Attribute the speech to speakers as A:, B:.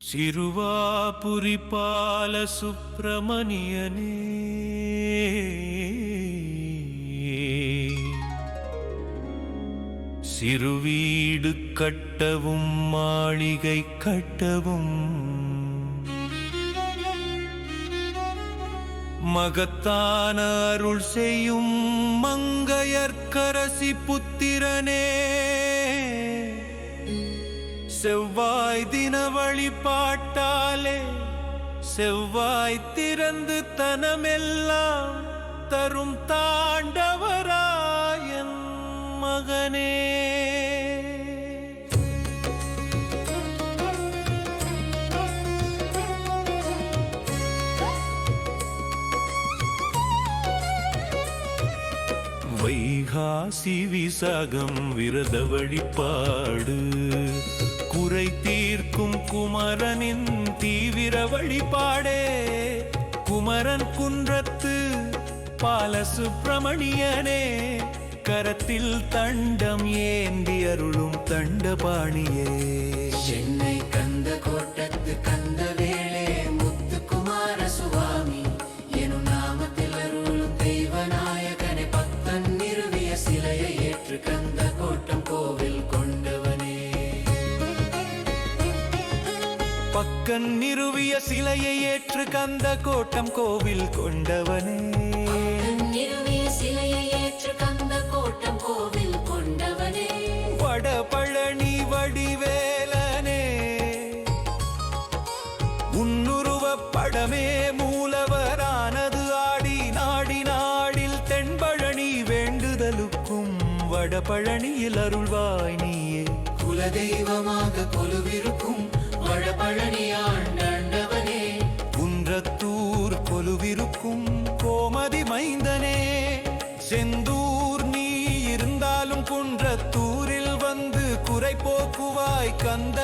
A: சிறுவாபுரிபால சுப்பிரமணியனே. சிறுவீடு கட்டவும் மாளிகை கட்டவும் மகத்தான அருள் செய்யும் மங்கையர்க்கரசி புத்திரனே. செவ்வாய் தின வழிபாட்டாலே செவ்வாய் திறந்து தனமெல்லாம் தரும் தாண்டவராயன் மகனே. வைகாசி விசாகம் விரத வழிபாடு. குறை தீர்க்கும் குமரனின் தீவிர வழிபாடே. குமரன் குன்றத்து பால சுப்பிரமணியனே கரத்தில் தண்டம் ஏந்தி அருளும் தண்டபாணியே.
B: சென்னை கந்த கோட்டத்து கந்த
A: பக்கன் நிறுவிய சிலையை ஏற்று கந்த கோட்டம் கோவில் கொண்டவனே.
B: நிறுவிய சிலையை ஏற்று கந்த கோட்டம் கோவில் கொண்டவனே.
A: வட பழனி வடிவேலனே. உன்னுருவ படமே மூலவரானது ஆடி நாடி நாடில் தென்பழனி வேண்டுதலுக்கும் வடபழனியில் அருள்வாய் நீயே.
B: குலதெய்வமாக கொலுவிருக்கும்
A: கொலுவிருக்கும் கோமதி மைந்தனே. செந்தூர் நீ இருந்தாலும் குன்றத்தூரில் வந்து குறை போக்குவாய் கந்த